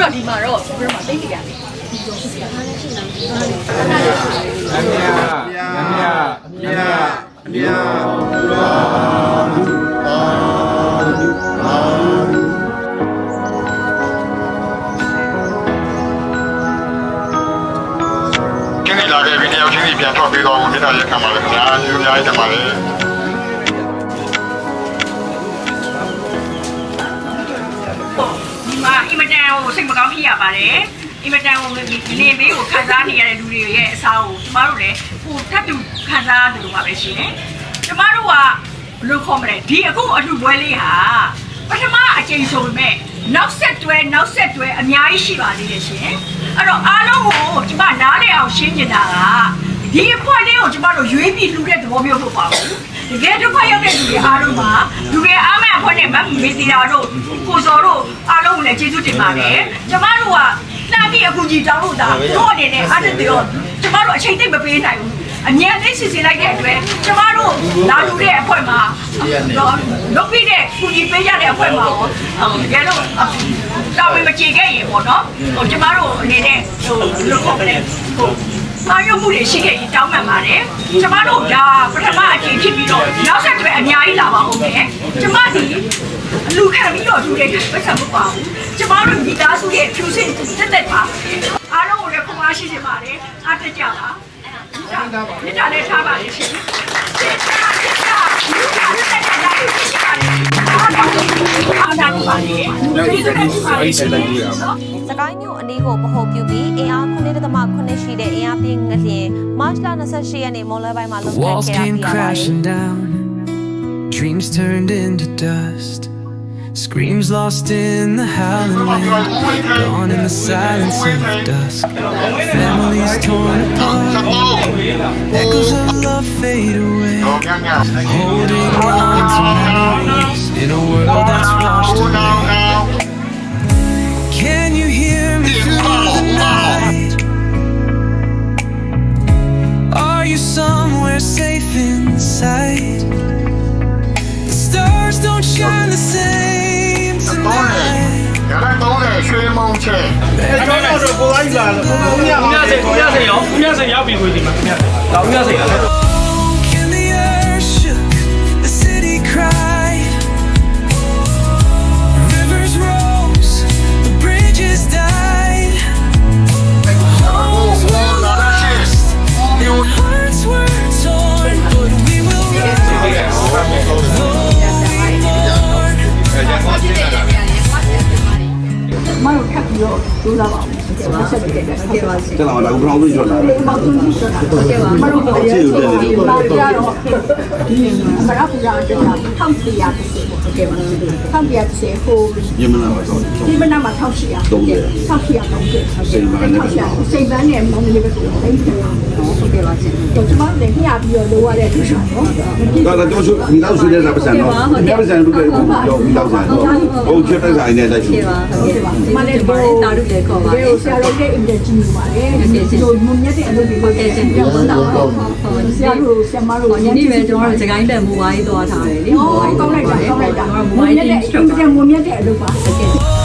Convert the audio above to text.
တော့ဒီမှာတော့ဘယ်မှာသိနေရလဲအမြအမြအမြအမြကျင်းနေလာခဲ့ပြီးတယောက်ချင်းစီပြန်ထွက်ပြီးတော့မြေတားရက်ခံပါလေခင်ဗျာဒီလိုများရည်တင်ပါလေ န်ကိုစိတ်မကောင်းဖြစ်ရပါတယ်အင်မတန်ကိုဒီနေဘေးကိုခံစားနေရတဲ့လူတွေရဲ့အစားကိုကျမတို့လည်းဟိုထပ်တူခံစားရတယ်လို့ပါပဲရှင်ကျမတို့ကဘယ်လိုခေါ်မလဲဒီအခုအလှပွဲလေးဟာပထမအကျဉ်းဆုံးပဲနောက်ဆက်တွဲနောက်ဆက်တွဲအများကြီးရှိပါသေးတယ်ရှင်အဲ့တော့အားလုံးကိုကျမနားလည်အောင်ရှင်းနေတာကဒီအခွက်လေးကိုကျမတို့ရွေးပြီးလှူတဲ့သဘောမျိုးလို့ပါဘူး တကယ်ဒုက္ခရောက်တဲ့လူတွေအားလုံးပါလူတွေအားမအခွက်နဲ့မမေးသေးတာတို့ကိုစော်တို့အားလုံးကိုလည်းကျေးဇူးတင်ပါတယ်ကျမတို့ကလှမ်းပြီးအခုကြီးတောင်းလို့ဒါတို့အနေနဲ့အားတက်တယ်တော့ကျမတို့အချိန်သိမ့်မပေးနိုင်ဘူးအញ្ញံလေးစစ်စစ်လိုက်တဲ့အတွက်ကျမတို့လာလူတဲ့အခွက်မှာတော့လုပ်ပြီးတဲ့ကူကြီးပေးကြတဲ့အခွက်မှာရောတကယ်လို့တာဝန်မကြေခဲ့ရင်ပေါ့နော်ဟိုကျမတို့အနေနဲ့ဟိုလို့ခေါ်မလဲဟို မာရုံမှုတွေရှိခဲ့ရင်တောင်းပန်ပါတယ်။ကျမတို့ဒါပထမအချိန်ဖြစ်ပြီးတော့နောက်ဆက်တွဲအများကြီးလာပါဦးမယ်။ကျမဒီအလူခံပြီးတော့လူတွေပတ်သက်မပါဘူး။ကျမတို့ဒီသားစုရဲ့ဖြူစင်တက်တက်ပါ။အားလုံးကိုလည်းခွန်အားရှိနေပါတယ်။အားတက်ကြပါ။ဒီတာလေးထားပါလိမ့်ရှင်။ဒီတာဒီတာဒီတာတက်တက်ကြပါလိမ့်ရှင်။ အားလုံးအားလုံးပါလေ။ဒီလိုပါလိမ့်ရှင်။ စကိုင်းမြို့အနီးကိုပဟုတ်ပြုပြီးအင်အား9.9ရှိတဲ့အင်အားပြင်းငလျင်မတ်လ28ရက်နေ့မွန်လွဲပိုင်းမှာလုံခြုံ Walls ခဲ့တာ came ပြရပါတယ် crashing down, dreams turned into dust, screams lost in the howling wind, gone in the silence of dusk. Families torn apart, echoes of love fade away, တော့ညည Holding on to memories in a world that's washed ဟိုနော away. င်နောင် Can you hear me through the night? Are you somewhere safe inside? The stars don't shine the same တော့လေ tonight. ရတဲ့တော့လေရွှေမောင်ချေအဲ့တော့တော့ကိုလိုက်လာလို့ဘုံညဦးရစိန်ဦးရစိန်ရောဦးရစိန်ရောက်ပြီကိုဒီမှာခင် ပြီးတော့ကြိုးစားပါဦးဆက်ဆက်တက်တက်ဟုတ်ကဲ့ပါရှင်ကျွန်တော်ကဘရောင်းပြီးကြော်လာတယ်ပေါ့သူကြီးဆိုတာဟုတ်ကဲ့ပါမတို့အရေးကြီးတယ်ဒီမှာကြတော့ဒီအမရပူရာကျတာ1400တစ်စိဟုတ်ကဲ့ပါ1400တစ်စိဟိုညမနာပါတော့ဒီမနက်မှာ1800ဟုတ်ကဲ့1800ဟုတ်ကဲ့စိတ်ပန်းနဲ့မောင်လေးပဲဆိုတော့တိုင်း တယ်ဟုတ်ကဲ့ပါရှင်တော့ကျမတို့လည်းညှပြီးတော့လိုရတဲ့သူရှာနော်တော့တော့ချိုးမိသားစုတဲ့စားပစံတော့ညပစံတို့လည်းပြောမိသားစုတော့ဟိုချစ်တဲ့ဆိုင်နဲ့လိုက်ရှိဟုတ်ကဲ့ပါမလည်းဒီတာတို့လည်းခေါ်ပါလေဆရာတော်ရဲ့အင်ဂျင်ကြီးနေပါလေဒီလိုမြုံမြတ်တဲ့အလုပ်တွေလုပ်ခဲ့တယ်ပြောတာဟုတ်ဆရာတို့ဆရာမတို့ဒီနေ့ပဲကျွန်တော်တို့စကိုင်းဘက်မူဝိုင်းသွားထားတယ်လေဟောကောင်းလိုက်တာကောင်းလိုက်တာမြုံမြတ်တဲ့အင်ဂျင်မြုံမြတ်တဲ့အလုပ်ပါဟုတ်ကဲ့ oh,